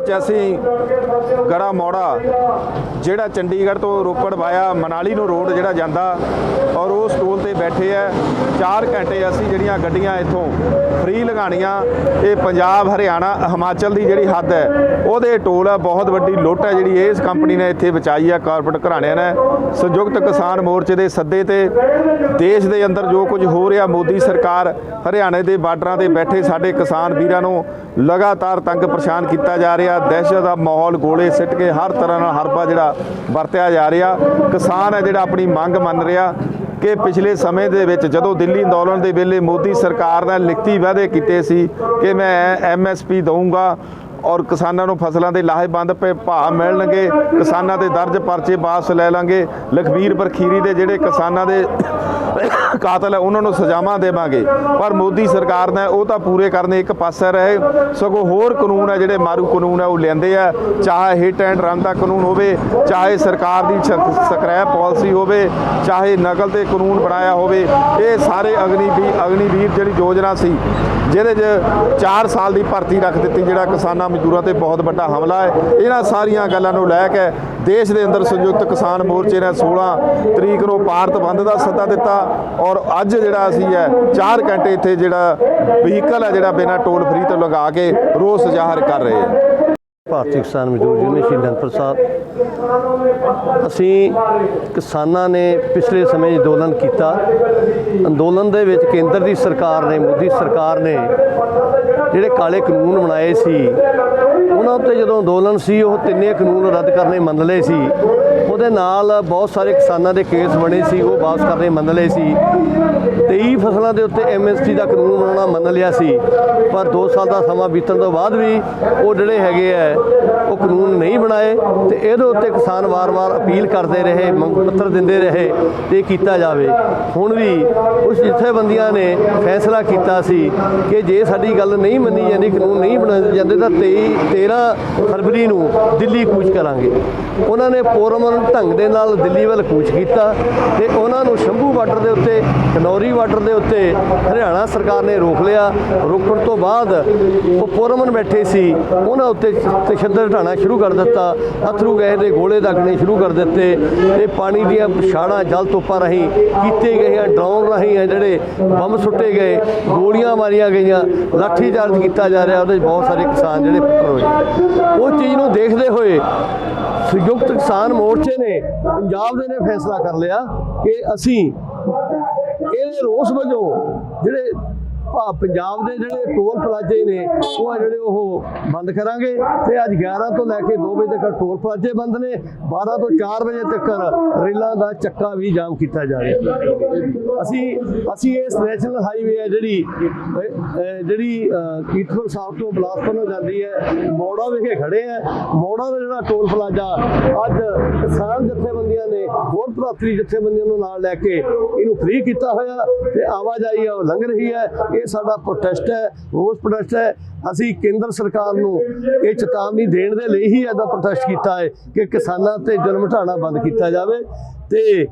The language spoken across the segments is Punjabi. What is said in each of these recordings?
ਅੱਜ ਅਸੀਂ ਗੜਾ ਮੋੜਾ ਜਿਹੜਾ ਚੰਡੀਗੜ੍ਹ ਤੋਂ ਰੋਪੜ ਵਾਇਆ ਮਨਾਲੀ ਨੂੰ ਰੋਡ ਜਿਹੜਾ ਜਾਂਦਾ ਔਰ ਉਸ ਟੋਲ ਤੇ ਬੈਠੇ ਆ 4 ਘੰਟੇ ਅਸੀਂ ਜਿਹੜੀਆਂ ਗੱਡੀਆਂ ਇੱਥੋਂ ਫ੍ਰੀ ਲਗਾਣੀਆਂ ਇਹ ਪੰਜਾਬ, ਹਰਿਆਣਾ, ਹਿਮਾਚਲ ਦੀ ਜਿਹੜੀ ਹੱਦ ਹੈ, ਉਹਦੇ ਟੋਲ ਆ, ਬਹੁਤ ਵੱਡੀ ਲੁੱਟ ਹੈ ਜਿਹੜੀ ਇਸ ਕੰਪਨੀ ਨੇ ਇੱਥੇ ਬਚਾਈ ਆ ਕਾਰਪੋਰੇਟ ਘਰਾਣਿਆਂ ਨੇ। ਸੰਯੁਕਤ ਕਿਸਾਨ ਮੋਰਚੇ ਦੇ ਸੱਦੇ ਤੇ ਦੇਸ਼ ਦੇ ਅੰਦਰ ਜੋ ਕੁਝ ਹੋ ਰਿਹਾ, ਮੋਦੀ ਸਰਕਾਰ ਹਰਿਆਣੇ ਦੇ ਬਾਰਡਰਾਂ ਤੇ ਬੈਠੇ ਸਾਡੇ ਕਿਸਾਨ ਵੀਰਾਂ ਨੂੰ ਲਗਾਤਾਰ ਤੰਗ ਪਰੇਸ਼ਾਨ ਕੀਤਾ ਜਾ ਰਿਹਾ। ਦਹਿਸ਼ਤ ਦਾ ਮਾਹੌਲ ਗੋਲੇ ਸਿੱਟ ਕੇ ਹਰ ਤਰ੍ਹਾਂ ਨਾਲ ਹਰਬਾ ਜਿਹੜਾ ਵਰਤਿਆ ਜਾ ਰਿਹਾ। ਕਿਸਾਨ ਹੈ ਜਿਹੜਾ ਆਪਣੀ ਮੰਗ ਮੰਨ ਰਿਹਾ ਕਿ ਪਿਛਲੇ ਸਮੇਂ ਦੇ ਵਿੱਚ ਜਦੋਂ ਦਿੱਲੀ ਅੰਦੋਲਨ ਦੇ ਵੇਲੇ ਮੋਦੀ ਸਰਕਾਰ ਨੇ ਲਿਖਤੀ ਵਾਅਦੇ ਕੀਤੇ ਸੀ ਕਿ ਮੈਂ ਐਮਐਸਪੀ ਦਊਂਗਾ ਔਰ ਕਿਸਾਨਾਂ ਨੂੰ ਫਸਲਾਂ ਦੇ ਲਾਹੇਬੰਦ ਪੇ ਭਾਅ ਮਿਲਣਗੇ, ਕਿਸਾਨਾਂ ਦੇ ਦਰਜ ਪਰਚੇ ਵਾਪਸ ਲੈ ਲਾਂਗੇ। ਲਖਬੀਰ ਬਰਖੀਰੀ ਦੇ ਜਿਹੜੇ ਕਿਸਾਨਾਂ ਦੇ ਕਾਤਲ ਹੈ, ਉਹਨਾਂ ਨੂੰ ਸਜ਼ਾਵਾਂ ਦੇਵਾਂਗੇ। ਪਰ ਮੋਦੀ ਸਰਕਾਰ ਨੇ ਉਹ ਤਾਂ ਪੂਰੇ ਕਰਨੇ, ਇੱਕ ਪਾਸੇ ਰਹੇ, ਸਗੋਂ ਹੋਰ ਕਾਨੂੰਨ ਹੈ ਜਿਹੜੇ ਮਾਰੂ ਕਾਨੂੰਨ ਹੈ, ਉਹ ਲੈਂਦੇ ਆ। ਚਾਹੇ ਹਿੱਟ ਐਂਡ ਰਨ ਦਾ ਕਾਨੂੰਨ ਹੋਵੇ, ਚਾਹੇ ਸਰਕਾਰ ਦੀ ਸ- ਸਕ੍ਰੈਪ ਪਾਲਿਸੀ ਹੋਵੇ, ਚਾਹੇ ਨਕਲ ਤੇ ਕਾਨੂੰਨ ਬਣਾਇਆ ਹੋਵੇ, ਇਹ ਸਾਰੇ ਅਗਨੀ ਵੀ ਅਗਨੀਵੀਰ ਜਿਹੜੀ ਯੋਜਨਾ ਸੀ, ਜਿਹਦੇ 'ਚ 4 ਸਾਲ ਦੀ ਭਰਤੀ ਰੱਖ ਦਿੱਤੀ, ਜਿਹੜਾ ਕਿਸਾਨਾਂ ਮਜ਼ਦੂਰਾਂ ਤੇ ਬਹੁਤ ਵੱਡਾ ਹਮਲਾ ਹੈ। ਇਹਨਾਂ ਸਾਰੀਆਂ ਗੱਲਾਂ ਨੂੰ ਲੈ ਕੇ ਦੇਸ਼ ਦੇ ਅੰਦਰ ਸੰਯੁਕਤ ਕਿਸਾਨ ਮੋਰਚੇ ਨੇ 16 ਤਰੀਕ ਨੂੰ ਭਾਰਤ ਬੰਦ ਦਾ ਸੱਦਾ ਦਿੱਤਾ। ਔਰ ਅੱਜ ਜਿਹੜਾ ਅਸੀਂ ਹੈ 4 ਘੰਟੇ ਇੱਥੇ ਜਿਹੜਾ ਵਹੀਕਲ ਹੈ ਜਿਹੜਾ ਬਿਨਾਂ ਟੋਲ ਫ੍ਰੀ ਤੋਂ ਲਗਾ ਕੇ ਰੋਸ ਜ਼ਾਹਰ ਕਰ ਰਹੇ ਹਾਂ। ਭਾਰਤੀ ਕਿਸਾਨ ਮਜ਼ਦੂਰ ਯੂਨੀਅਨ ਸ਼੍ਰੀ ਅਨੰਦਪੁਰ ਸਾਹਿਬ। ਅਸੀਂ ਕਿਸਾਨਾਂ ਨੇ ਪਿਛਲੇ ਸਮੇਂ ਅੰਦੋਲਨ ਕੀਤਾ। ਅੰਦੋਲਨ ਦੇ ਵਿੱਚ ਕੇਂਦਰ ਦੀ ਸਰਕਾਰ ਨੇ, ਮੋਦੀ ਸਰਕਾਰ ਨੇ ਜਿਹੜੇ ਕਾਲੇ ਕਾਨੂੰਨ ਬਣਾਏ ਸੀ, ਉਹਨਾਂ ਉੱਤੇ ਜਦੋਂ ਅੰਦੋਲਨ ਸੀ, ਉਹ ਤਿੰਨੇ ਕਾਨੂੰਨ ਰੱਦ ਕਰਨੇ ਮੰਨ ਲਏ ਸੀ। ਉਹਦੇ ਨਾਲ ਬਹੁਤ ਸਾਰੇ ਕਿਸਾਨਾਂ ਦੇ ਕੇਸ ਬਣੇ ਸੀ, ਉਹ ਵਾਪਸ ਕਰਨੇ ਮੰਨ ਲਏ ਸੀ। 23 ਫਸਲਾਂ ਦੇ ਉੱਤੇ ਐਮਐਸਟੀ ਦਾ ਕਾਨੂੰਨ ਬਣਾਉਣਾ ਮੰਨ ਲਿਆ ਸੀ। ਪਰ 2 ਸਾਲ ਦਾ ਸਮਾਂ ਬੀਤਣ ਤੋਂ ਬਾਅਦ ਵੀ ਉਹ ਜਿਹੜੇ ਹੈਗੇ ਆ ਉਹ ਕਾਨੂੰਨ ਨਹੀਂ ਬਣਾਏ ਤੇ ਇਹਦੇ ਉੱਤੇ ਕਿਸਾਨ ਵਾਰ-ਵਾਰ ਅਪੀਲ ਕਰਦੇ ਰਹੇ, ਮੰਗ ਪੱਤਰ ਦਿੰਦੇ ਰਹੇ ਤੇ ਕੀਤਾ ਜਾਵੇ। ਹੁਣ ਵੀ ਉਸ ਜਥੇਬੰਦੀਆਂ ਨੇ ਫੈਸਲਾ ਕੀਤਾ ਸੀ ਕਿ ਜੇ ਸਾਡੀ ਗੱਲ ਨਹੀਂ ਮੰਨੀ ਜਾਂਦੀ, ਕਾਨੂੰਨ ਨਹੀਂ ਬਣਾਏ ਜਾਂਦੇ, ਤਾਂ 23 13 ਫਰਵਰੀ ਨੂੰ ਦਿੱਲੀ ਕੂਚ ਕਰਾਂਗੇ। ਉਹਨਾਂ ਨੇ ਪੋਰਮਨ ਢੰਗ ਦੇ ਨਾਲ ਦਿੱਲੀ ਵੱਲ ਕੂਚ ਕੀਤਾ ਤੇ ਉਹਨਾਂ ਨੂੰ ਸ਼ੰਭੂ ਬਾਰਡਰ ਦੇ ਉੱਤੇ, ਕਨੌਰੀ ਬਾਰਡਰ ਦੇ ਉੱਤੇ ਹਰਿਆਣਾ ਸਰਕਾਰ ਨੇ ਰੋਕ ਲਿਆ। ਰੋਕਣ ਤੋਂ ਬਾਅਦ ਉਹ ਪੋਰਮਨ ਬੈਠੇ ਸੀ, ਉਹਨਾਂ ਉੱਤੇ ਤਸ਼ੱਦਦ ਢਾਣਾ ਸ਼ੁਰੂ ਕਰ ਦਿੱਤਾ। ਅਥਰੂ ਗਏ ਦੇ ਗੋਲੇ ਦਾਗਣੇ ਸ਼ੁਰੂ ਕਰ ਦਿੱਤੇ ਤੇ ਪਾਣੀ ਦੀਆਂ ਛਾੜਾਂ ਜਲ ਤੋਪਾਂ ਰਾਹੀਂ ਕੀਤੇ ਗਏ ਆ ਡਰਾਉਣ ਰਾਹੀਂ ਆ ਜਿਹੜੇ ਬੰਬ ਸੁੱਟੇ ਗਏ, ਗੋਲੀਆਂ ਮਾਰੀਆਂ ਗਈਆਂ। ਲਾਠੀ ਚਾਰਜ ਕੀਤਾ ਜਾ ਰਿਹਾ, ਉਹਦੇ 'ਚ ਬਹੁਤ ਸਾਰੇ ਕਿਸਾਨ ਜਿਹੜੇ ਫੱਟਰ ਹੋਏ। ਉਹ ਚੀਜ਼ ਨੂੰ ਦੇਖਦੇ ਹੋਏ ਸੰਯੁਕਤ ਕਿਸਾਨ ਮੋਰਚੇ ਨੇ ਪੰਜਾਬ ਦੇ ਨੇ ਫੈਸਲਾ ਕਰ ਲਿਆ ਕਿ ਅਸੀਂ ਇਹਦੇ ਰੋਸ ਵਜੋਂ ਜਿਹੜੇ ਪੰਜਾਬ ਦੇ ਜਿਹੜੇ ਟੋਲ ਪਲਾਜ਼ੇ ਨੇ ਉਹ ਆ ਜਿਹੜੇ ਉਹ ਬੰਦ ਕਰਾਂਗੇ। ਤੇ ਅੱਜ 11 ਤੋਂ ਲੈ ਕੇ 2 ਵਜੇ ਤੱਕ ਟੋਲ ਪਲਾਜ਼ੇ ਬੰਦ ਨੇ। 12 ਤੋਂ 4 ਵਜੇ ਤੱਕ ਰੇਲਾਂ ਦਾ ਚੱਕਾ ਵੀ ਜਾਮ ਕੀਤਾ ਜਾ ਰਿਹਾ। ਅਸੀਂ ਅਸੀਂ ਇਸ ਨੈਸ਼ਨਲ ਹਾਈਵੇ ਹੈ ਜਿਹੜੀ ਜਿਹੜੀ ਅਹ, ਕੀਰਤਪੁਰ ਸਾਹਿਬ ਤੋਂ ਬਲਾਸਪੁਰ ਨੂੰ ਜਾਂਦੀ ਹੈ ਮੋੜਾ ਵਿਖੇ ਖੜੇ ਆ। ਮੋੜਾ ਦਾ ਜਿਹੜਾ ਟੋਲ ਪਲਾਜ਼ਾ ਅੱਜ ਕਿਸਾਨ ਜਥੇਬੰਦੀਆਂ ਨੇ ਹੋਰ ਭਰਾਤਰੀ ਜਥੇਬੰਦੀਆਂ ਨੂੰ ਨਾਲ ਲੈ ਕੇ ਇਹਨੂੰ ਫ੍ਰੀ ਕੀਤਾ ਹੋਇਆ। ਤੇ ਆਵਾਜਾਈ ਆ ਉਹ ਲੰਘ ਰਹੀ ਹੈ। ਇਹ ਸਾਡਾ ਪ੍ਰੋਟੈਸਟ ਹੈ, ਰੋਸ ਪ੍ਰੋਟੈਸਟ ਹੈ। ਅਸੀਂ ਕੇਂਦਰ ਸਰਕਾਰ ਨੂੰ ਇਹ ਚੇਤਾਵਨੀ ਦੇਣ ਦੇ ਲਈ ਹੀ ਇਹਦਾ ਪ੍ਰੋਟੈਸਟ ਕੀਤਾ ਹੈ ਕਿ ਕਿਸਾਨਾਂ ਤੇ ਜ਼ੁਲਮ ਢਾਣਾ ਬੰਦ ਕੀਤਾ ਜਾਵੇ ਤੇ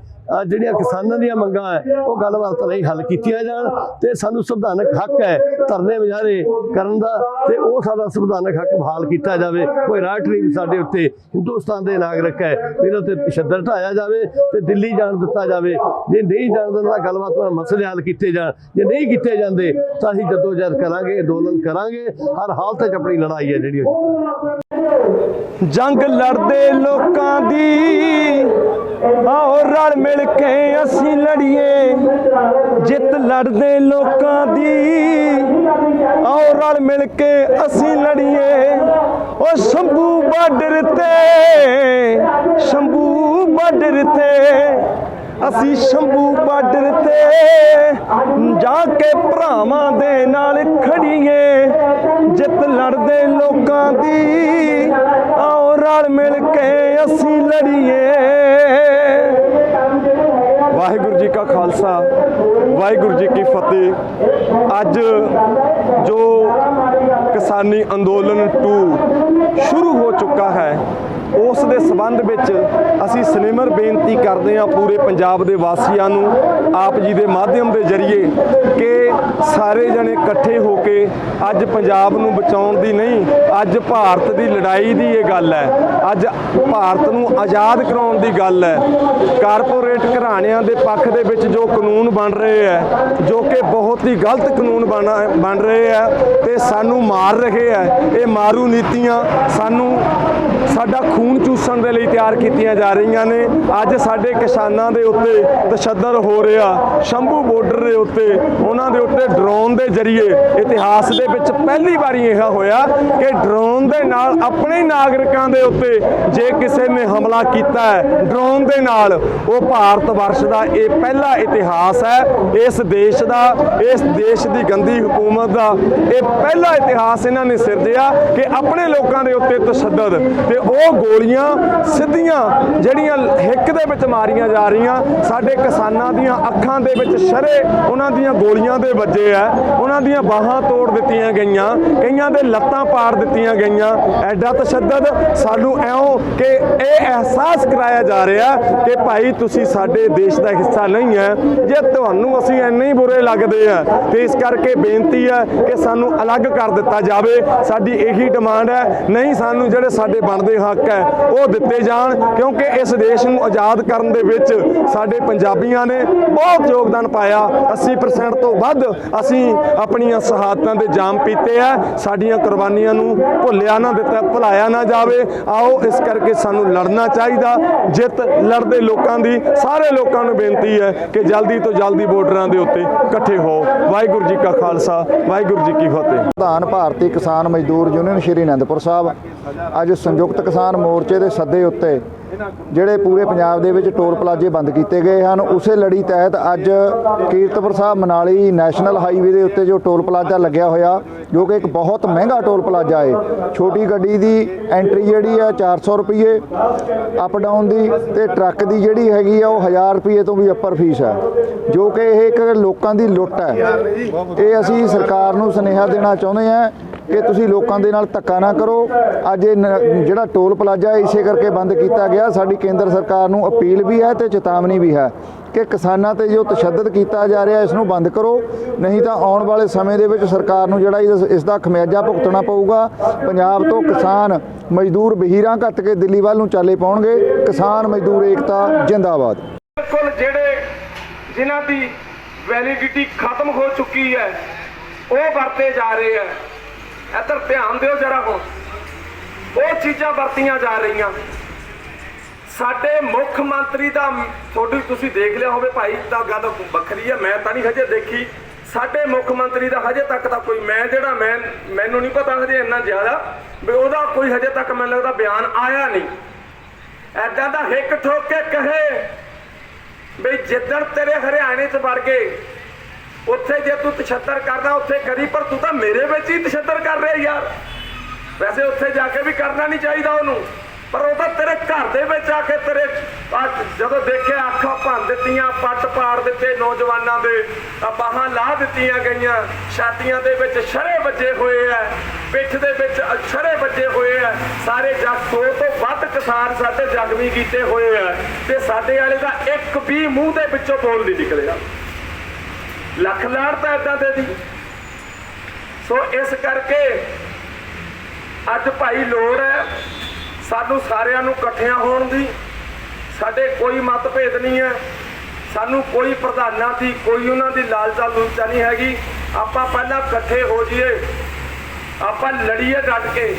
ਜਿਹੜੀਆਂ ਕਿਸਾਨਾਂ ਦੀਆਂ ਮੰਗਾਂ ਹੈ, ਉਹ ਗੱਲਬਾਤ ਲਈ ਹੱਲ ਕੀਤੀਆਂ ਜਾਣ ਤੇ ਸਾਨੂੰ ਸੰਵਿਧਾਨਕ ਹੱਕ ਹੈ ਧਰਨੇ ਮੁਜ਼ਾਹਰੇ ਕਰਨ ਦਾ ਤੇ ਉਹ ਸਾਡਾ ਸੰਵਿਧਾਨਕ ਹੱਕ ਬਹਾਲ ਕੀਤਾ ਜਾਵੇ। ਕੋਈ ਰਾਈਟ ਨਹੀਂ ਸਾਡੇ ਉੱਤੇ ਹਿੰਦੁਸਤਾਨ ਦੇ ਨਾਗਰਿਕ ਹੈ ਇਹਨਾਂ ਤੇ ਤਸ਼ੱਦਦ ਢਾਇਆ ਜਾਵੇ ਤੇ ਦਿੱਲੀ ਜਾਣ ਦਿੱਤਾ ਜਾਵੇ। ਜੇ ਨਹੀਂ ਜਾਣ ਦਿੰਦਾ, ਗੱਲਬਾਤ ਨਾਲ ਮਸਲੇ ਹੱਲ ਕੀਤੇ ਜਾਣ। ਜੇ ਨਹੀਂ ਕੀਤੇ ਜਾਂਦੇ, ਤਾਂ ਅਸੀਂ ਜਦੋਜਹਿਦ ਕਰਾਂਗੇ, ਅੰਦੋਲਨ ਕਰਾਂਗੇ। ਹਰ ਹਾਲਤ 'ਚ ਆਪਣੀ ਲੜਾਈ ਹੈ ਜਿਹੜੀ ਜੰਗ ਲੜਦੇ ਲੋਕਾਂ ਦੀ ਆਓ ਰਲ ਮਿਲ ਕੇ ਅਸੀਂ ਲੜੀਏ। ਜਿੱਤ ਲੜਦੇ ਲੋਕਾਂ ਦੀ। ਆਓ ਰਲ ਮਿਲ ਕੇ ਅਸੀਂ ਲੜੀਏ। ਓ ਸ਼ੰਭੂ ਬਾਰਡਰ ਤੇ, ਸ਼ੰਭੂ ਬਾਰਡਰ ਤੇ। ਅਸੀਂ ਸ਼ੰਭੂ ਬਾਰਡਰ ਤੇ ਜਾ ਕੇ ਭਰਾਵਾਂ ਦੇ ਨਾਲ ਖੜੀਏ। ਜਿੱਤ ਲੜਦੇ ਲੋਕਾਂ ਦੀ। ਆਓ ਰਲ ਮਿਲ ਕੇ ਅਸੀਂ ਲੜੀਏ। ਵਾਹਿਗੁਰੂ ਜੀ ਕਾ ਖਾਲਸਾ, ਵਾਹਿਗੁਰੂ ਜੀ ਕੀ ਫਤਿਹ। ਅੱਜ ਜੋ ਕਿਸਾਨੀ ਅੰਦੋਲਨ 2 ਸ਼ੁਰੂ ਹੋ ਚੁੱਕਾ ਹੈ ਸਬੰਧ ਵਿੱਚ ਅਸੀਂ ਸਨੇਮਰ ਬੇਨਤੀ ਕਰਦੇ ਹਾਂ ਪੂਰੇ ਪੰਜਾਬ ਦੇ ਵਾਸੀਆਂ ਨੂੰ, ਆਪ ਜੀ ਦੇ ਮਾਧਿਅਮ ਦੇ ਜ਼ਰੀਏ ਕਿ ਸਾਰੇ ਜਣੇ ਇਕੱਠੇ ਹੋ ਕੇ ਅੱਜ ਪੰਜਾਬ ਨੂੰ ਬਚਾਉਣ ਦੀ ਨਹੀਂ, ਅੱਜ ਭਾਰਤ ਦੀ ਲੜਾਈ ਦੀ ਇਹ ਗੱਲ ਹੈ। ਅੱਜ ਭਾਰਤ ਨੂੰ ਆਜ਼ਾਦ ਕਰਾਉਣ ਦੀ ਗੱਲ ਹੈ। ਕਾਰਪੋਰੇਟ ਘਰਾਣਿਆਂ ਦੇ ਪੱਖ ਦੇ ਵਿੱਚ ਜੋ ਕਾਨੂੰਨ ਬਣ ਰਹੇ ਹੈ, ਜੋ ਕਿ ਬਹੁਤ ਹੀ ਗਲਤ ਕਾਨੂੰਨ ਬਣ ਬਣ ਰਹੇ ਹੈ, ਤੇ ਸਾਨੂੰ ਮਾਰ ਰਹੇ ਹੈ। ਇਹ ਮਾਰੂ ਨੀਤੀਆਂ ਸਾਨੂੰ ਸਾਡਾ ਖੂਨ ਚੂਸਣ ਦੇ ਲਈ ਤਿਆਰ ਕੀਤੀਆਂ ਜਾ ਰਹੀਆਂ ਨੇ। ਅੱਜ ਸਾਡੇ ਕਿਸਾਨਾਂ ਦੇ ਉੱਤੇ ਤਸ਼ੱਦਦ ਹੋ ਰਿਹਾ। ਸ਼ੰਭੂ ਬਾਰਡਰ ਦੇ ਉੱਤੇ, ਉਹਨਾਂ ਦੇ ਉੱਤੇ ਡਰੋਨ ਦੇ ਜ਼ਰੀਏ ਇਤਿਹਾਸ ਦੇ ਵਿੱਚ ਪਹਿਲੀ ਵਾਰੀ ਇਹ ਹੋਇਆ ਕਿ ਡਰੋਨ ਦੇ ਨਾਲ ਆਪਣੇ ਨਾਗਰਿਕਾਂ ਦੇ ਉੱਤੇ ਜੇ ਕਿਸੇ ਨੇ ਹਮਲਾ ਕੀਤਾ ਹੈ ਡਰੋਨ ਦੇ ਨਾਲ, ਉਹ ਭਾਰਤ ਵਰਸ਼ ਦਾ ਇਹ ਪਹਿਲਾ ਇਤਿਹਾਸ ਹੈ। ਇਸ ਦੇਸ਼ ਦਾ, ਇਸ ਦੇਸ਼ ਦੀ ਗੰਦੀ ਹਕੂਮਤ ਦਾ ਇਹ ਪਹਿਲਾ ਇਤਿਹਾਸ ਇਹਨਾਂ ਨੇ ਸਿਰਜਿਆ ਕਿ ਆਪਣੇ ਲੋਕਾਂ ਦੇ ਉੱਤੇ ਤਸ਼ੱਦਦ ਤੇ ਉਹ ਗੋਲੀਆਂ ਸਿੱਧੀਆਂ ਜਿਹੜੀਆਂ ਹਿੱਕ ਦੇ ਵਿੱਚ ਮਾਰੀਆਂ ਜਾ ਰਹੀਆਂ। ਸਾਡੇ ਕਿਸਾਨਾਂ ਦੀਆਂ ਅੱਖਾਂ ਦੇ ਵਿੱਚ ਸ਼ਰੇ ਉਹਨਾਂ ਦੀਆਂ ਗੋਲੀਆਂ ਦੇ ਵੱਜੇ ਆ। ਉਹਨਾਂ ਦੀਆਂ ਬਾਹਾਂ ਤੋੜ ਦਿੱਤੀਆਂ ਗਈਆਂ। ਕਈਆਂ ਦੇ ਲੱਤਾਂ ਪਾੜ ਦਿੱਤੀਆਂ ਗਈਆਂ। ਐਡਾ ਤਸ਼ੱਦਦ। ਸਾਨੂੰ ਐਉਂ ਕਿ ਇਹ ਅਹਿਸਾਸ ਕਰਾਇਆ ਜਾ ਰਿਹਾ ਕਿ ਭਾਈ ਤੁਸੀਂ ਸਾਡੇ ਦੇਸ਼ ਦਾ ਹਿੱਸਾ ਨਹੀਂ ਹੈ ਜੇ ਤੁਹਾਨੂੰ ਅਸੀਂ ਇੰਨੇ ਹੀ ਬੁਰੇ ਲੱਗਦੇ ਆ ਤੇ ਇਸ ਕਰਕੇ ਬੇਨਤੀ ਹੈ ਕਿ ਸਾਨੂੰ ਅਲੱਗ ਕਰ ਦਿੱਤਾ ਜਾਵੇ। ਸਾਡੀ ਇਹੀ ਡਿਮਾਂਡ ਹੈ ਨਹੀਂ ਸਾਨੂੰ ਜਿਹੜੇ ਸਾਡੇ ਬਣਦੇ ਹੱਕ ਹੈ, ਉਹ ਦਿੱਤੇ ਜਾਣ, ਕਿਉਂਕਿ ਇਸ ਦੇਸ਼ ਨੂੰ ਆਜ਼ਾਦ ਕਰਨ ਦੇ ਵਿੱਚ ਸਾਡੇ ਪੰਜਾਬੀਆਂ ਨੇ ਬਹੁਤ ਯੋਗਦਾਨ ਪਾਇਆ। 80% ਤੋਂ ਵੱਧ ਅਸੀਂ ਆਪਣੀਆਂ ਸ਼ਹਾਦਤਾਂ ਦੇ ਜਾਮ ਪੀਤੇ ਆ। ਸਾਡੀਆਂ ਕੁਰਬਾਨੀਆਂ ਨੂੰ ਭੁੱਲਿਆ ਨਾ ਦਿੱਤਾ, ਭੁਲਾਇਆ ਨਾ ਜਾਵੇ। ਆਓ, ਇਸ ਕਰਕੇ ਸਾਨੂੰ ਲੜਨਾ ਚਾਹੀਦਾ। ਜਿੱਤ ਲੜਦੇ ਲੋਕਾਂ ਦੀ, ਸਾਰੇ ਲੋਕਾਂ ਨੂੰ ਬੇਨਤੀ ਹੈ ਕਿ ਜਲਦੀ ਤੋਂ ਜਲਦੀ ਬਾਰਡਰਾਂ ਦੇ ਉੱਤੇ ਇਕੱਠੇ ਹੋ। ਵਾਹਿਗੁਰੂ ਜੀ ਕਾ ਖਾਲਸਾ, ਵਾਹਿਗੁਰੂ ਜੀ ਕੀ ਫਤਿਹ। ਪ੍ਰਧਾਨ ਭਾਰਤੀ ਕਿਸਾਨ ਮਜ਼ਦੂਰ ਯੂਨੀਅਨ ਸ਼੍ਰੀ ਅਨੰਦਪੁਰ ਸਾਹਿਬ, ਅੱਜ ਸੰਯੁਕਤ ਕਿਸਾਨ ਮੋਰਚੇ ਦੇ ਸੱਦੇ ਉੱਤੇ ਜਿਹੜੇ ਪੂਰੇ ਪੰਜਾਬ ਦੇ ਵਿੱਚ ਟੋਲ ਪਲਾਜ਼ੇ ਬੰਦ ਕੀਤੇ ਗਏ ਹਨ, ਉਸੇ ਲੜੀ ਤਹਿਤ ਅੱਜ ਕੀਰਤਪੁਰ ਸਾਹਿਬ ਮਨਾਲੀ ਨੈਸ਼ਨਲ ਹਾਈਵੇ ਦੇ ਉੱਤੇ ਜੋ ਟੋਲ ਪਲਾਜ਼ਾ ਲੱਗਿਆ ਹੋਇਆ, ਜੋ ਕਿ ਇੱਕ ਬਹੁਤ ਮਹਿੰਗਾ ਟੋਲ ਪਲਾਜ਼ਾ ਹੈ ਛੋਟੀ ਗੱਡੀ ਦੀ ਐਂਟਰੀ ਜਿਹੜੀ ਹੈ 400 ਰੁਪਏ ਅਪ ਡਾਊਨ ਦੀ ਤੇ ਟਰੱਕ ਦੀ ਜਿਹੜੀ ਹੈਗੀ ਆ ਉਹ 1000 ਰੁਪਏ ਤੋਂ ਵੀ ਉੱਪਰ ਫੀਸ ਹੈ ਜੋ ਕਿ ਇਹ ਇੱਕ ਲੋਕਾਂ ਦੀ ਲੁੱਟ ਹੈ ਇਹ ਅਸੀਂ ਸਰਕਾਰ ਨੂੰ ਸੁਨੇਹਾ ਦੇਣਾ ਚਾਹੁੰਦੇ ਹਾਂ ਕਿ ਤੁਸੀਂ ਲੋਕਾਂ ਦੇ ਨਾਲ ਧੱਕਾ ਨਾ ਕਰੋ। ਅੱਜ ਇਹ ਨ- ਜਿਹੜਾ ਟੋਲ ਪਲਾਜ਼ਾ ਇਸੇ ਕਰਕੇ ਬੰਦ ਕੀਤਾ ਗਿਆ। ਸਾਡੀ ਕੇਂਦਰ ਸਰਕਾਰ ਨੂੰ ਅਪੀਲ ਵੀ ਹੈ ਤੇ ਚੇਤਾਵਨੀ ਵੀ ਹੈ ਕਿ ਕਿਸਾਨਾਂ ਤੇ ਜੋ ਤਸ਼ੱਦਦ ਕੀਤਾ ਜਾ ਰਿਹਾ, ਇਸ ਨੂੰ ਬੰਦ ਕਰੋ। ਨਹੀਂ ਤਾਂ ਆਉਣ ਵਾਲੇ ਸਮੇਂ ਦੇ ਵਿੱਚ ਸਰਕਾਰ ਨੂੰ ਜਿਹੜਾ ਇਸ ਇਸ ਦਾ ਖਮਿਆਜਾ ਭੁਗਤਣਾ ਪਊਗਾ। ਪੰਜਾਬ ਤੋਂ ਕਿਸਾਨ ਮਜ਼ਦੂਰ ਬਹੀਰਾਂ ਘੱਟ ਕੇ ਦਿੱਲੀ ਵੱਲ ਨੂੰ ਚਾਲੇ ਪਾਉਣਗੇ। ਕਿਸਾਨ ਮਜ਼ਦੂਰ ਏਕਤਾ, ਜਿੰਦਾਬਾਦ। ਬਿਲਕੁਲ ਜਿਹੜੇ ਜਿਨ੍ਹਾਂ ਦੀ ਵੈਲਿਡਿਟੀ ਖਤਮ ਹੋ ਚੁੱਕੀ ਹੈ, ਉਹ ਵਰਤੇ ਜਾ ਰਹੇ ਹੈ। ਇੱਧਰ ਧਿਆਨ ਦਿਓ ਜਰਾ ਹੁਣ। ਉਹ ਚੀਜ਼ਾਂ ਵਰਤੀਆਂ ਜਾ ਰਹੀਆਂ। ਸਾਡੇ ਮੁੱਖ ਮੰਤਰੀ ਦਾ ਤੁਹਾਡੀ ਤੁਸੀਂ ਦੇਖ ਲਿਆ ਹੋਵੇ ਭਾਈ, ਤਾਂ ਗੱਲ ਵੱਖਰੀ ਹੈ ਮੈਂ ਤਾਂ ਨਹੀਂ ਹਜੇ ਦੇਖੀ। ਸਾਡੇ ਮੁੱਖ ਮੰਤਰੀ ਦਾ ਹਜੇ ਤੱਕ ਤਾਂ ਕੋਈ, ਮੈਂ ਜਿਹੜਾ, ਮੈਂ, ਮੈਨੂੰ ਨਹੀਂ ਪਤਾ ਹਜੇ ਇੰਨਾ ਜ਼ਿਆਦਾ, ਵੀ ਉਹਦਾ ਕੋਈ ਹਜੇ ਤੱਕ ਮੈਨੂੰ ਲੱਗਦਾ ਬਿਆਨ ਆਇਆ ਨਹੀਂ। ਐਦਾਂ ਦਾ ਹਿੱਕ ਠੋਕ ਕੇ ਕਹੇ, ਵੀ ਜਿੱਦਣ ਤੇਰੇ ਹਰਿਆਣੇ 'ਚ ਵੜ ਗਏ ਉੱਥੇ ਜੇ ਤੂੰ ਤਸ਼ੱਦਦ ਕਰਦਾ, ਉੱਥੇ ਕਰੀ, ਪਰ ਤੂੰ ਤਾਂ ਮੇਰੇ ਵਿੱਚ ਹੀ ਤਸ਼ੱਦਦ ਕਰ ਰਿਹਾ ਯਾਰ। ਵੈਸੇ ਉੱਥੇ ਜਾ ਕੇ ਵੀ ਕਰਨਾ ਨਹੀਂ ਚਾਹੀਦਾ ਉਹਨੂੰ, ਪਰ ਉਹ ਤਾਂ ਤੇਰੇ ਘਰ ਦੇ ਵਿੱਚ ਆ ਕੇ ਤੇਰੇ ਜਦੋਂ ਦੇਖਿਆ ਅੱਖਾਂ ਭੰਨ ਦਿੱਤੀਆਂ, ਪੱਟ ਪਾੜ ਦਿੱਤੇ ਨੌਜਵਾਨਾਂ ਦੇ ਬਾਹਾਂ ਲਾ ਦਿੱਤੀਆਂ ਗਈਆਂ। ਛਾਤੀਆਂ ਦੇ ਵਿੱਚ ਸ਼ਰੇ ਵੱਜੇ ਹੋਏ ਐ, ਪਿੱਠ ਦੇ ਵਿੱਚ ਸ਼ਰੇ ਵੱਜੇ ਹੋਏ ਐ। ਸਾਰੇ ਜੱਗ ਸੌ ਤੋਂ ਵੱਧ ਕਿਸਾਨ ਸਾਡੇ ਜ਼ਖਮੀ ਕੀਤੇ ਹੋਏ ਐ, ਤੇ ਸਾਡੇ ਵਾਲੇ ਦਾ ਇੱਕ ਵੀ ਮੂੰਹ ਦੇ ਵਿੱਚੋਂ ਬੋਲ ਨਹੀਂ ਨਿਕਲਿਆ। ਲੱਖ ਲਾੜ ਤਾਂ ਏਦਾਂ ਦੇ ਦੀ ਸੋ ਇਸ ਕਰਕੇ ਅੱਜ ਭਾਈ ਲੋੜ ਹੈ, ਸਾਨੂੰ ਸਾਰਿਆਂ ਨੂੰ ਇਕੱਠਿਆਂ ਹੋਣ ਦੀ। ਸਾਡੇ ਕੋਈ ਮਤਭੇਦ ਨਹੀਂ ਹੈ। ਸਾਨੂੰ ਕੋਈ ਪ੍ਰਧਾਨਾਂ ਦੀ, ਕੋਈ ਉਹਨਾਂ ਦੀ ਲਾਲਚਾ ਲੂਲਚਾ ਨਹੀਂ ਹੈਗੀ। ਆਪਾਂ ਪਹਿਲਾਂ ਇਕੱਠੇ ਹੋ ਜਾਈਏ। ਆਪਾਂ ਲੜੀਏ ਡਟ ਕੇ।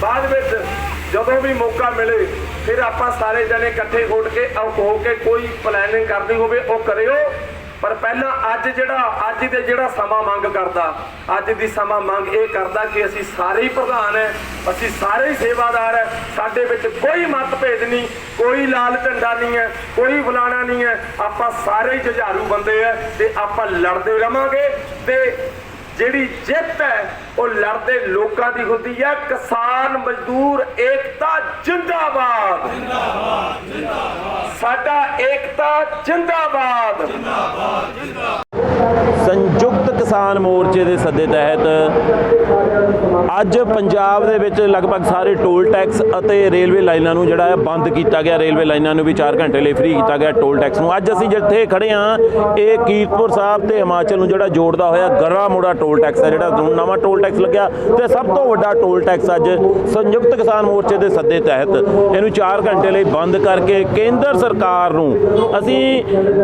ਬਾਅਦ ਵਿੱਚ ਜਦੋਂ ਵੀ ਮੌਕਾ ਮਿਲੇ, ਫਿਰ ਆਪਾਂ ਸਾਰੇ ਜਣੇ ਇਕੱਠੇ ਹੋ ਕੇ ਹੋ ਕੇ ਕੋਈ ਪਲੈਨਿੰਗ ਕਰਨੀ ਹੋਵੇ, ਉਹ ਕਰਿਓ। ਪਰ ਪਹਿਲਾਂ ਅੱਜ ਜਿਹੜਾ, ਅੱਜ ਦੇ ਜਿਹੜਾ ਸਮਾਂ ਮੰਗ ਕਰਦਾ, ਅੱਜ ਦੀ ਸਮਾਂ ਮੰਗ ਇਹ ਕਰਦਾ ਕਿ ਅਸੀਂ ਸਾਰੇ ਹੀ ਪ੍ਰਧਾਨ ਹੈ, ਅਸੀਂ ਸਾਰੇ ਹੀ ਸੇਵਾਦਾਰ ਹੈ, ਸਾਡੇ ਵਿੱਚ ਕੋਈ ਮਤਭੇਦ ਨਹੀਂ, ਕੋਈ ਲਾਲ ਝੰਡਾ ਨਹੀਂ ਹੈ, ਕੋਈ ਬੁਲਾਣਾ ਨਹੀਂ ਹੈ, ਆਪਾਂ ਸਾਰੇ ਹੀ ਜੁਝਾਰੂ ਬੰਦੇ ਹੈ ਤੇ ਆਪਾਂ ਲੜਦੇ ਰਵਾਂਗੇ ਤੇ ਜਿਹੜੀ ਜਿੱਤ ਹੈ, ਉਹ ਲੜਦੇ ਲੋਕਾਂ ਦੀ ਹੁੰਦੀ ਹੈ ਕਿਸਾਨ ਮਜ਼ਦੂਰ ਏਕਤਾ ਜਿੰਦਾਬਾਦ। ਜਿੰਦਾਬਾਦ ਜਿੰਦਾਬਾਦ ਸਾਡਾ ਏਕਤਾ ਜਿੰਦਾਬਾਦ। ਸੰਯੁਕਤ ਕਿਸਾਨ ਮੋਰਚੇ ਦੇ ਸੱਦੇ ਤਹਿਤ ਅੱਜ ਪੰਜਾਬ ਦੇ ਵਿੱਚ ਲਗਭਗ ਸਾਰੇ ਟੋਲ ਟੈਕਸ ਅਤੇ ਰੇਲਵੇ ਲਾਈਨਾਂ ਨੂੰ ਜਿਹੜਾ ਹੈ ਬੰਦ ਕੀਤਾ ਗਿਆ। ਰੇਲਵੇ ਲਾਈਨਾਂ ਨੂੰ ਵੀ 4 ਘੰਟੇ ਲਈ ਫ੍ਰੀ ਕੀਤਾ ਗਿਆ ਟੋਲ ਟੈਕਸ ਨੂੰ। ਅੱਜ ਅਸੀਂ ਜਿੱਥੇ ਖੜੇ ਹਾਂ, ਇਹ ਕੀਰਤਪੁਰ ਸਾਹਿਬ ਤੇ ਹਿਮਾਚਲ ਨੂੰ ਜਿਹੜਾ ਜੋੜਦਾ ਹੋਇਆ ਗਰਾ ਮੋੜਾ ਟੋਲ ਟੈਕਸ ਹੈ, ਜਿਹੜਾ ਨਵਾਂ ਟੋਲ ਟੈਕਸ ਲੱਗਿਆ ਤੇ ਸਭ ਤੋਂ ਵੱਡਾ ਟੋਲ ਟੈਕਸ ਅੱਜ ਸੰਯੁਕਤ ਕਿਸਾਨ ਮੋਰਚੇ ਦੇ ਸੱਦੇ ਤਹਿਤ ਇਹਨੂੰ 4 ਘੰਟੇ ਲਈ ਬੰਦ ਕਰਕੇ ਕੇਂਦਰ ਸਰਕਾਰ ਨੂੰ ਅਸੀਂ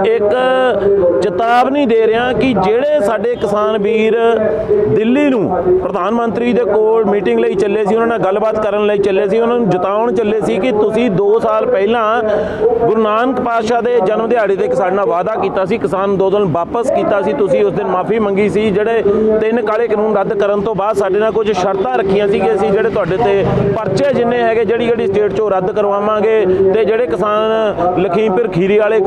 ਇੱਕ ਚੇਤਾਵਨੀ ਦੇ ਰਿਹਾ ਕਿ ਜਿਹੜੇ ਸਾਡੇ ਕਿਸਾਨ ਵੀਰ ਦਿੱਲੀ ਨੂੰ ਪ੍ਰਧਾਨ ਮੰਤਰੀ ਦੇ ਕੋਲ ਮੀਟਿੰਗ ਲਈ ਚੱਲੇ ਸੀ, ਉਹਨਾਂ ਨਾਲ ਗੱਲਬਾਤ ਕਰਨ ਲਈ ਚੱਲੇ ਸੀ, ਉਹਨਾਂ ਨੂੰ ਜਤਾਉਣ ਚੱਲੇ ਸੀ ਕਿ ਤੁਸੀਂ 2 ਸਾਲ ਪਹਿਲਾਂ ਗੁਰੂ ਨਾਨਕ ਪਾਤਸ਼ਾਹ ਦੇ ਜਨਮ ਦਿਹਾੜੇ ਤੇ ਕਿਸਾਨ ਨਾਲ ਵਾਅਦਾ ਕੀਤਾ ਸੀ, ਕਿਸਾਨ ਅੰਦੋਲਨ ਵਾਪਸ ਕੀਤਾ ਸੀ, ਤੁਸੀਂ ਉਸ ਦਿਨ ਮਾਫੀ ਮੰਗੀ ਸੀ, ਜਿਹੜੇ ਤਿੰਨ ਕਾਲੇ ਕਾਨੂੰਨ ਰੱਦ ਕਰਨ ਤੋਂ ਬਾਅਦ ਸਾਡੇ ਨਾਲ ਕੁਝ ਸ਼ਰਤਾਂ ਰੱਖੀਆਂ ਸੀ ਕਿ ਅਸੀਂ ਜਿਹੜੇ ਤੁਹਾਡੇ ਤੇ ਪਰਚੇ ਜਿੰਨੇ ਹੈਗੇ, ਜਿਹੜੀ ਜਿਹੜੀ ਸਟੇਟ ਚੋਂ ਰੱਦ ਕਰਵਾਵਾਂਗੇ ਤੇ ਜਿਹੜੇ ਕਿਸਾਨ ਲਖੀਮਪੁਰ ਖੀਰੀ ਵਾਲੇ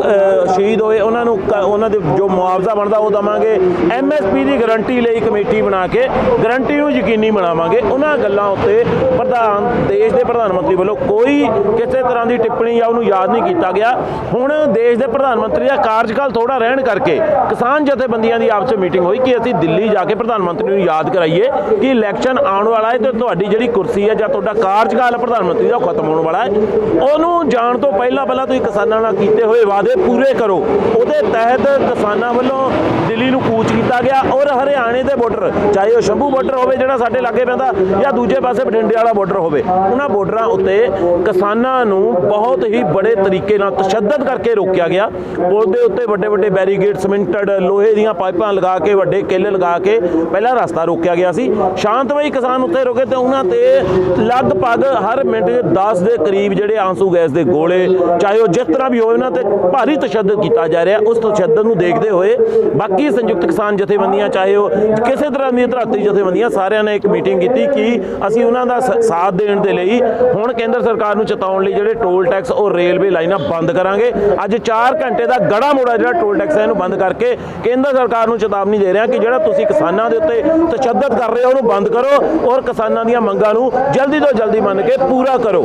ਸ਼ਹੀਦ ਹੋਏ, ਉਹਨਾਂ ਨੂੰ ਕ- ਉਹਨਾਂ ਦੇ ਜੋ ਮੁਆਵਜ਼ਾ ਬਣਦਾ ਉਹ ਦਵਾਂਗੇ। ਐਮਐਸਪੀ ਦੀ ਗਾਰੰਟੀ ਲਈ ਕਮੇਟੀ ਬਣਾ ਕੇ ਗਾਰੰਟੀ ਨੂੰ ਯਕੀਨੀ ਬਣਾਵਾਂਗੇ। ਉਹਨਾਂ ਗੱਲਾਂ ਉੱਤੇ ਪ੍ਰਧਾਨ, ਦੇਸ਼ ਦੇ ਪ੍ਰਧਾਨ ਮੰਤਰੀ ਵੱਲੋਂ ਕੋਈ ਕਿਸੇ ਤਰ੍ਹਾਂ ਦੀ ਟਿੱਪਣੀ ਜਾਂ ਉਹਨੂੰ ਯਾਦ ਨਹੀਂ ਕੀਤਾ ਗਿਆ। ਹੁਣ ਦੇਸ਼ ਦੇ ਪ੍ਰਧਾਨ ਮੰਤਰੀ ਦਾ ਕਾਰਜਕਾਲ ਥੋੜਾ ਰਹਿਣ ਕਰਕੇ ਕਿਸਾਨ ਜਥੇਬੰਦੀਆਂ ਦੀ ਆਪਸ ਵਿੱਚ ਮੀਟਿੰਗ ਹੋਈ ਕਿ ਅਸੀਂ ਦਿੱਲੀ ਜਾ ਕੇ ਪ੍ਰਧਾਨ ਮੰਤਰੀ ਨੂੰ ਯਾਦ ਕਰਾਈਏ ਕਿ ਇਲੈਕਸ਼ਨ ਆਉਣ ਵਾਲਾ ਹੈ ਤੇ ਤੁਹਾਡੀ ਜਿਹੜੀ ਕੁਰਸੀ ਹੈ ਜਾਂ ਤੁਹਾਡਾ ਕਾਰਜਕਾਲ ਪ੍ਰਧਾਨ ਮੰਤਰੀ ਦਾ ਉਹ ਖਤਮ ਹੋਣ ਵਾਲਾ ਹੈ। ਉਹਨੂੰ ਜਾਣ ਤੋਂ ਪਹਿਲਾਂ ਪਹਿਲਾਂ ਤੁਸੀਂ ਕਿਸਾਨਾਂ ਨਾਲ ਕੀਤੇ ਹੋਏ ਵਾਅਦੇ ਪੂਰੇ ਕਰੋ। ਉਹਦੇ ਤਹਿਤ ਕਿਸਾਨਾਂ ਵੱਲੋਂ ਦਿੱਲੀ ਨੂੰ ਕੂਚ ਕੀਤਾ ਗਿਆ ਔਰ ਹਰਿਆਣੇ ਦੇ ਬਾਰਡਰ ਚਾਹੇ ਉਹ ਸ਼ੰਭੂ ਬਾਰਡਰ ਹੋਵੇ ਜਿਹੜਾ ਸਾਡੇ ਲਾਗੇ ਪੈਂਦਾ ਜਾਂ ਦੂਜੇ ਪਾਸੇ ਬਠਿੰਡੇ ਵਾਲਾ ਬਾਰਡਰ ਹੋਵੇ, ਉਹਨਾਂ ਬਾਰਡਰਾਂ ਉੱਤੇ ਕਿਸਾਨਾਂ ਨੂੰ ਬਹੁਤ ਹੀ ਬੜੇ ਤਰੀਕੇ ਨਾਲ ਤਸ਼ੱਦਦ ਕਰਕੇ ਰੋਕਿਆ ਗਿਆ। ਪੁਲ ਦੇ ਉੱਤੇ ਵੱਡੇ ਵੱਡੇ ਬੈਰੀਗੇਡ ਸਮਿੰਟਡ ਲੋਹੇ ਦੀਆਂ ਪਾਈਪਾਂ ਲਗਾ ਕੇ, ਵੱਡੇ ਕੇਲੇ ਲਗਾ ਕੇ ਪਹਿਲਾ ਰਸਤਾ ਰੋਕਿਆ ਗਿਆ ਸੀ। ਸ਼ਾਂਤਮਈ ਕਿਸਾਨ ਉੱਤੇ ਰੁਕੇ ਤੇ ਉਹਨਾਂ ਤੇ ਲਗਭਗ ਹਰ ਮਿੰਟ 10 ਦੇ ਕਰੀਬ ਜਿਹੜੇ ਆਂਸੂ ਗੈਸ ਦੇ ਗੋਲੇ, ਚਾਹੇ ਉਹ ਜਿਸ ਤਰ੍ਹਾਂ ਵੀ ਹੋਵੇ ਉਹਨਾਂ ਤੇ ਭਾਰੀ ਤਸ਼ੱਦਦ ਕੀਤਾ ਜਾ ਰਿਹਾ। ਉਸ ਤਸ਼ੱਦਦ ਨੂੰ ਦੇਖਦੇ ਹੋਏ ਬਾਕੀ ਸੰਯੁਕਤ ਕਿਸਾਨ ਜਥੇਬੰਦੀਆਂ, ਚਾਹੇ ਉਹ ਕਿਸੇ ਤਰ੍ਹਾਂ ਦੀਆਂ ਧਰਾਤੀ ਜਥੇਬੰਦੀਆਂ, ਸਾਰਿਆਂ ਨੇ ਇੱਕ ਮੀਟਿੰਗ ਕੀਤੀ ਕਿ ਅਸੀਂ ਉਹਨਾਂ ਦਾ ਸ- ਸਾਥ ਦੇਣ ਦੇ ਲਈ ਹੁਣ ਕੇਂਦਰ ਸਰਕਾਰ ਨੂੰ ਚੇਤਾਉਣ ਲਈ ਜਿਹੜੇ ਟੋਲ ਟੈਕਸ ਔਰ ਰੇਲਵੇ ਲਾਈਨਾਂ ਬੰਦ ਕਰਾਂਗੇ। ਅੱਜ 4 ਘੰਟੇ ਦਾ ਗੜਾ ਮੋੜਾ ਜਿਹੜਾ ਟੋਲ ਟੈਕਸ ਹੈ, ਇਹਨੂੰ ਬੰਦ ਕਰਕੇ ਕੇਂਦਰ ਸਰਕਾਰ ਨੂੰ ਚੇਤਾਵਨੀ ਦੇ ਰਿਹਾ ਕਿ ਜਿਹੜਾ ਤੁਸੀਂ ਕਿਸਾਨਾਂ ਦੇ ਉੱਤੇ ਤਸ਼ੱਦਦ ਕਰ ਰਹੇ ਹੋ, ਉਹਨੂੰ ਬੰਦ ਕਰੋ ਔਰ ਕਿਸਾਨਾਂ ਦੀਆਂ ਮੰਗਾਂ ਨੂੰ ਜਲਦੀ ਤੋਂ ਜਲਦੀ ਮੰਨ ਕੇ ਪੂਰਾ ਕਰੋ।